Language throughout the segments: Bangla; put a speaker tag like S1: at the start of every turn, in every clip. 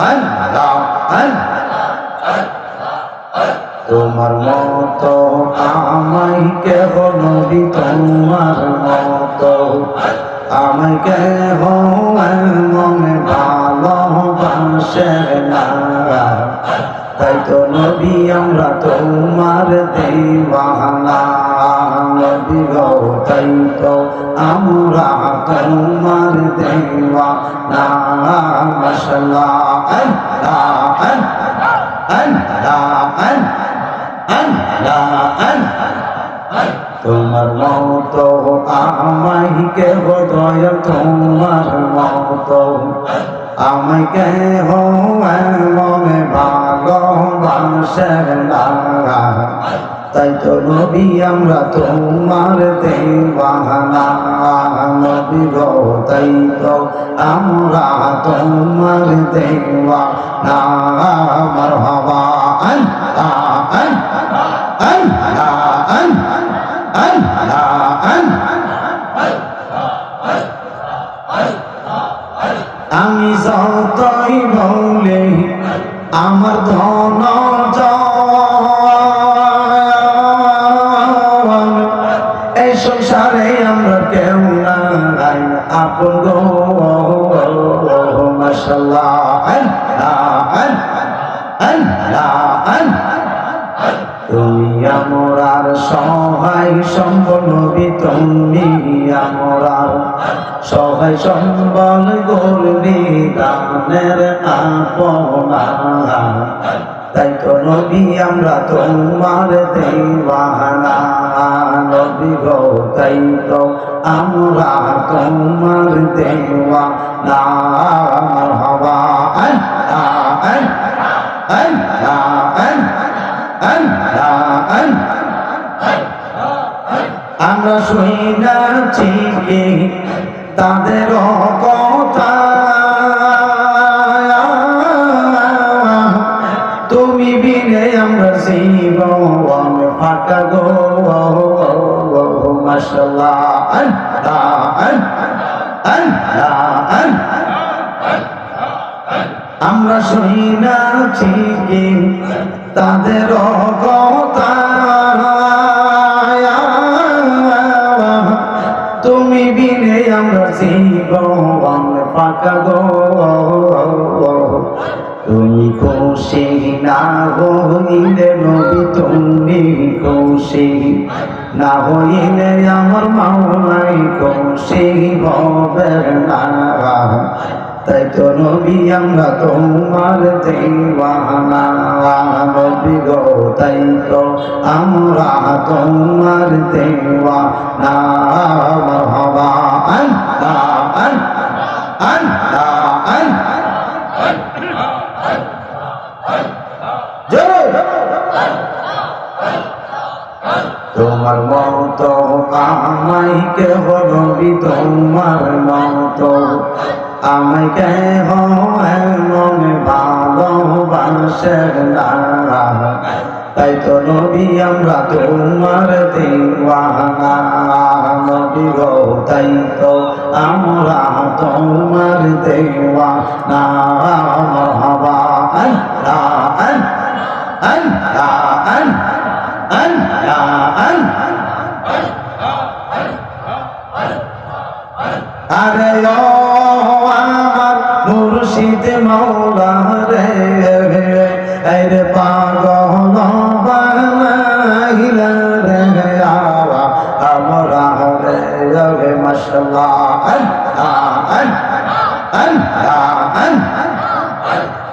S1: আল্লাহ তোমার মত আমায় কেহ নবী তোমার মত আমায় কেহ মনে ভালোবাসে না। তাই তো নবী, আমরা তোমার দেওয়ানা নবী গো তাই তো আমরা তোমার দেওয়ানা মশলা আল্লাহ আল্লাহ আল্লাহ তোমার মতো আমায় কে বোধয় তোমার মতো আমায় কে মনে ভালোবাসে না তাই তো নবী আমরা তোমার দেওয়ানা নবী গো তাই তো আমরা তোমার দেওয়া না আমার হবা আল্লাহ আল্লাহ আল্লাহ আমি যতই বলে আমার ধন এই সংসারে আমরা কেউ নাই। আপন মাসাল্লাহ তুমি আমরার সহায় সম্বলবি তুমি আমরার সহায় সম্বল গর্বি দানের আপনা তাই তো নবী আমরা তোমার দেওয়ানা নবী গো তাই তো আমরা তোমার দেওয়া না হওয়া আল্লাহ আল্লাহ আমরা শুনাছি তাদের কথা তুমি বিনে আমরা জীবন ফাঁকা গো। আল্লাহ আমরা শুনাছি তাদের তুমি বিনে আমরা জীবন ফাঁকা গো। তুমি খুশি না হইলে নবী, তুমি খুশি না হইলে আমার মাওলাই খুশি হবে না। তাই তো নবী, আমরা তোমার দেওয়ানা। নবী গো, তাই তো আমরা তোমার দেওয়ানা। হবা আল্লাহ আল্লাহ তোমার মতো আমায় কেহ নবী, তোমার মতো আমায় কেহ মনে ভালোবাসে না তাই তো নবী, আমরা তোমার দেওয়ানা। নবী গো, তাই তো আমরা তোমার দেওয়ানা। হবা আল্লাহ আল্লাহ আল্লাহ। আরে ও আমার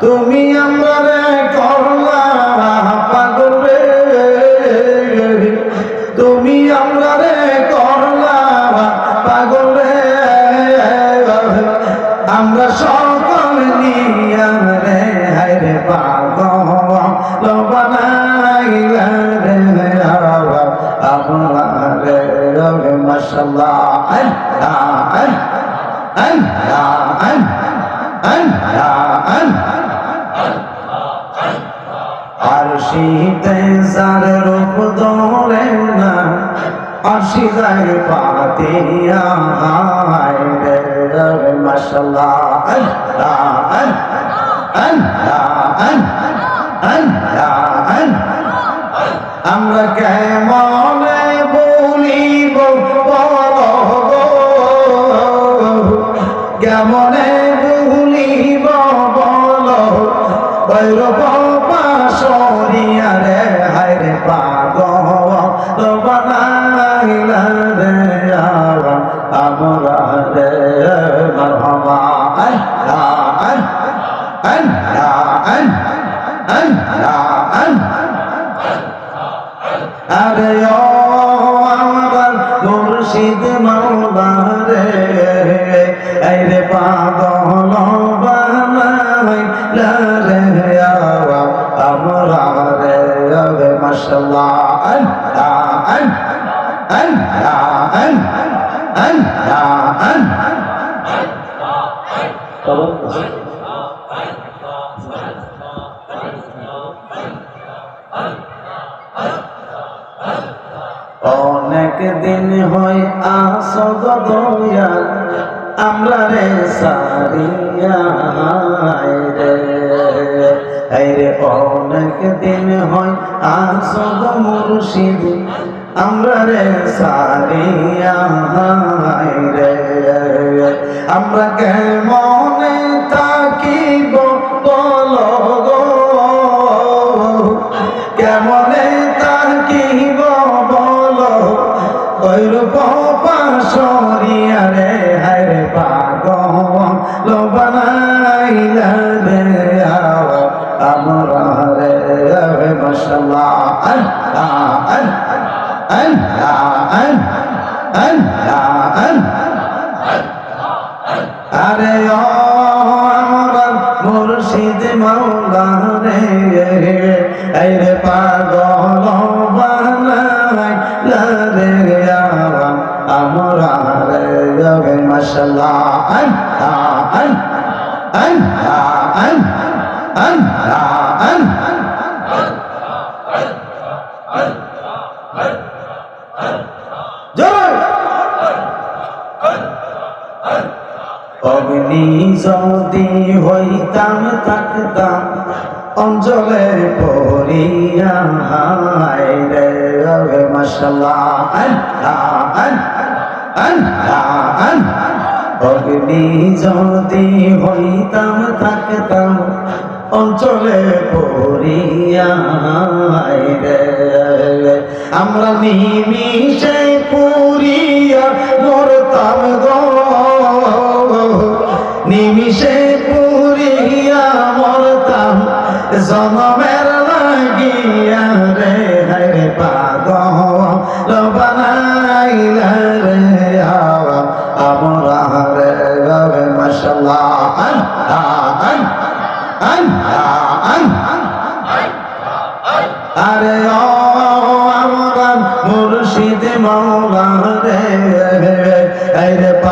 S1: তুমি আমারে করলা পাগল রে। তুমি আমারে করলা মাশাআল্লাহ আল্লাহ আল্লাহ আল্লাহ আল্লাহ আর শীতে যার রূপ ধরে না অসিদায় পাতিয়া হায় রে আমরা কেমনে বলিব? কেমনে ভুলিব বল। ভৈরব পাশরিয়া রে হায় রে পাগল বানাইলা রে আমরা রে। অনেক দিন হয় আসদ দয়াল আমরা রে সারিয়া রে। এই রে অনেক দিন হয় আসদ মুর্শিদ। আমরা রে সারিয়া রে আমরা কেমনে মাশাআল্লাহ। আন আন আন আন আন আন জয় অগ্নি যদি হইতাম, থাকতাম অঞ্চলে পড়িয়া হায় রে আন আন আন অগ্নি যদি হইতাম থাকতাম অঞ্চলে পড়িয়া আমরা নিমিষে পুরিয়া মরতাম গো।